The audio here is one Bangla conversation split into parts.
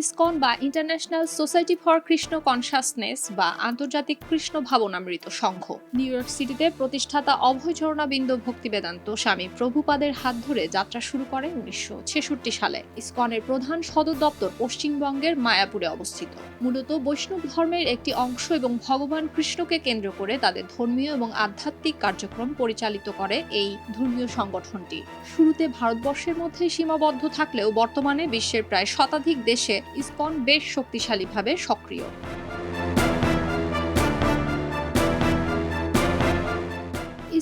ইসকন বা International Society for Krishna Consciousness বা আন্তর্জাতিক কৃষ্ণ ভাবনামৃত সংঘ। নিউ ইয়র্ক সিটিতে প্রতিষ্ঠাতা অভয়চরণাবিন্দ ভক্তি বেদান্ত স্বামী প্রভুপাদের হাত ধরে যাত্রা শুরু করে উনিশশো ছেষট্টি সালে। ইসকনের প্রধান সদর দপ্তর পশ্চিমবঙ্গের মায়াপুরে অবস্থিত। মূলত বৈষ্ণব ধর্মের একটি অংশ এবং ভগবান কৃষ্ণকে কেন্দ্র করে তাদের ধর্মীয় এবং আধ্যাত্মিক কার্যক্রম পরিচালিত করে এই ধর্মীয় সংগঠনটি। শুরুতে ভারতবর্ষের মধ্যে সীমাবদ্ধ থাকলেও বর্তমানে বিশ্বের প্রায় শতাধিক দেশে ইসকন বেশ শক্তিশালীভাবে সক্রিয়।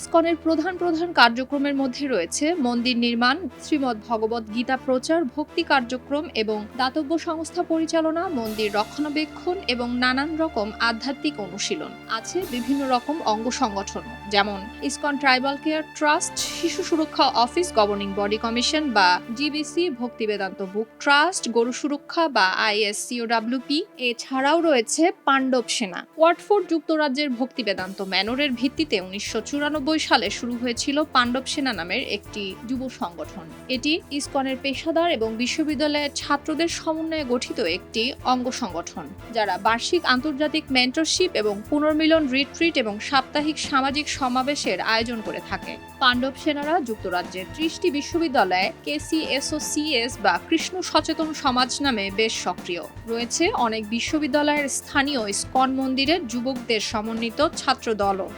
ইসকনের প্রধান প্রধান কার্যক্রমের মধ্যে রয়েছে মন্দির নির্মাণ, শ্রীমদ্ ভগবত গীতা প্রচার, ভক্তি কার্যক্রম এবং দাতব্য সংস্থা পরিচালনা, মন্দির রক্ষণাবেক্ষণ এবং নানান রকম আধ্যাত্মিক অনুশীলন। আছে বিভিন্ন রকম অঙ্গ সংগঠন যেমন ইসকন ট্রাইবাল কেয়ার ট্রাস্ট, শিশু সুরক্ষা অফিস, গভর্নিং বডি কমিশন বা জিবিসি ভক্তি বেদান্ত বুক ট্রাস্ট, গরু সুরক্ষা বা আইএসসিওডাব্লিউপি এছাড়াও রয়েছে পাণ্ডব সেনা। ওয়াটফোর্ড যুক্তরাজ্যের ভক্তি বেদান্ত ম্যানোরের ভিত্তিতে উনিশশো চুরানব্বই সালে শুরু হয়েছিল পাণ্ডব সেনা নামের একটি যুব সংগঠন। এটি ইসকনের পেশাদার এবং বিশ্ববিদ্যালয়ের ছাত্রদের সমন্বয়ে গঠিত একটি অঙ্গ সংগঠন, যারা বার্ষিক আন্তর্জাতিক মেন্টরশিপ এবং পুনর্মিলন রিট্রিট এবং সাপ্তাহিক সামাজিক সমাবেশের আয়োজন করে থাকে। পাণ্ডব সেনারা যুক্তরাজ্যের ত্রিশটি বিশ্ববিদ্যালয়ে কেসিএসওসিএস বা কৃষ্ণ সচেতন সমাজ নামে বেশ সক্রিয়। রয়েছে অনেক বিশ্ববিদ্যালয়ের স্থানীয় ইসকন মন্দিরের যুবকদের সমন্বিত ছাত্র দলও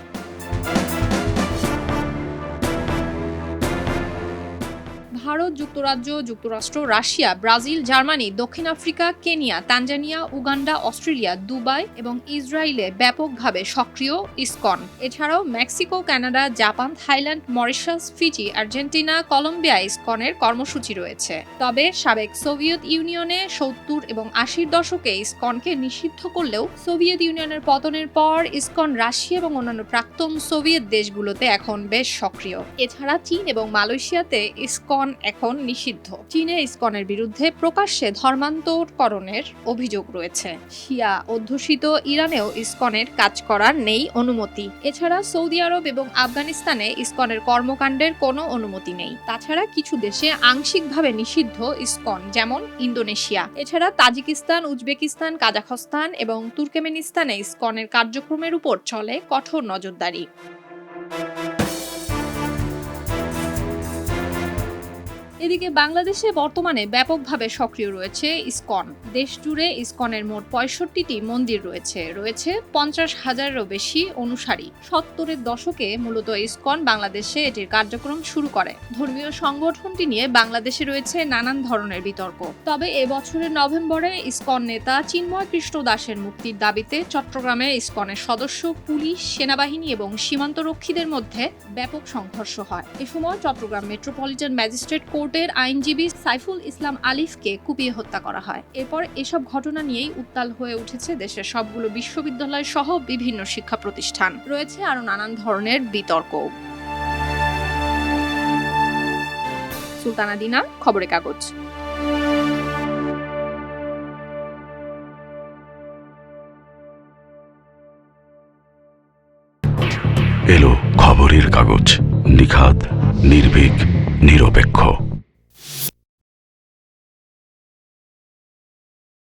ভারত, যুক্তরাজ্য, যুক্তরাষ্ট্র, রাশিয়া, ব্রাজিল, জার্মানি, দক্ষিণ Africa, Kenya, Tanzania, Uganda, Australia, Dubai এবং ইসরায়েলে ব্যাপকভাবে সক্রিয় ইসকন। এছাড়াও Mexico, Canada, Japan, Thailand, Mauritius, Fiji, Argentina, Colombia ইসকনের কর্মসূচি রয়েছে। তবে সাবেক সোভিয়েত ইউনিয়নে সত্তর এবং আশির দশকে ইসকনকে নিষিদ্ধ করলেও সোভিয়েত ইউনিয়নের পতনের পর ইসকন রাশিয়া এবং অন্যান্য প্রাক্তন সোভিয়েত দেশগুলোতে এখন বেশ সক্রিয়। এছাড়া চীন এবং মালয়েশিয়াতে ইসকন এখন নিষিদ্ধ। চীনে ইসকনের বিরুদ্ধে প্রকাশ্যে ধর্মান্তরকরণের অভিযোগ রয়েছে। শিয়া অধ্যুষিত ইরানেও ইসকনের কাজ করার নেই অনুমতি। এছাড়া সৌদি আরব এবং আফগানিস্তানে ইসকনের কর্মকাণ্ডের কোনো অনুমতি নেই। তাছাড়া কিছু দেশে আংশিকভাবে নিষিদ্ধ ইসকন, যেমন ইন্দোনেশিয়া। এছাড়া তাজিকিস্তান, উজবেকিস্তান, কাজাখস্তান এবং তুর্কমেনিস্তানে ইসকনের কার্যক্রমের উপর চলে কঠোর নজরদারি। এদিকে বাংলাদেশে বর্তমানে ব্যাপকভাবে সক্রিয় রয়েছে ইসকন। দেশ জুড়ে ইসকনের মোট পঁয়ষট্টিটি মন্দির রয়েছে রয়েছে পঞ্চাশ হাজারেরও বেশি অনুসারী। সত্তরের দশকে মূলত ইসকন বাংলাদেশে এটির কার্যক্রম শুরু করে। ধর্মীয় সংগঠনটি নিয়ে বাংলাদেশে রয়েছে নানান ধরনের বিতর্ক। তবে এবছরের নভেম্বরে ইসকন নেতা চিন্ময় কৃষ্ণ দাসের মুক্তির দাবিতে চট্টগ্রামে ইসকনের সদস্য, পুলিশ, সেনাবাহিনী এবং সীমান্তরক্ষীদের মধ্যে ব্যাপক সংঘর্ষ হয়। এ সময় চট্টগ্রাম মেট্রোপলিটন ম্যাজিস্ট্রেট কোর্টের আইনজীবী সাইফুল ইসলাম আলিফকে কুপিয়ে হত্যা করা হয়। এরপর এসব ঘটনা নিয়েই উত্তাল হয়ে উঠেছে দেশের সবগুলো বিশ্ববিদ্যালয় সহ বিভিন্ন শিক্ষা প্রতিষ্ঠান। রয়েছে আরও নানান ধরনের বিতর্ক। সুলতানা দিনা, খবরের কাগজ। এলো খবরের কাগজ। নিখাত নির্ভীক, নিরপেক্ষ।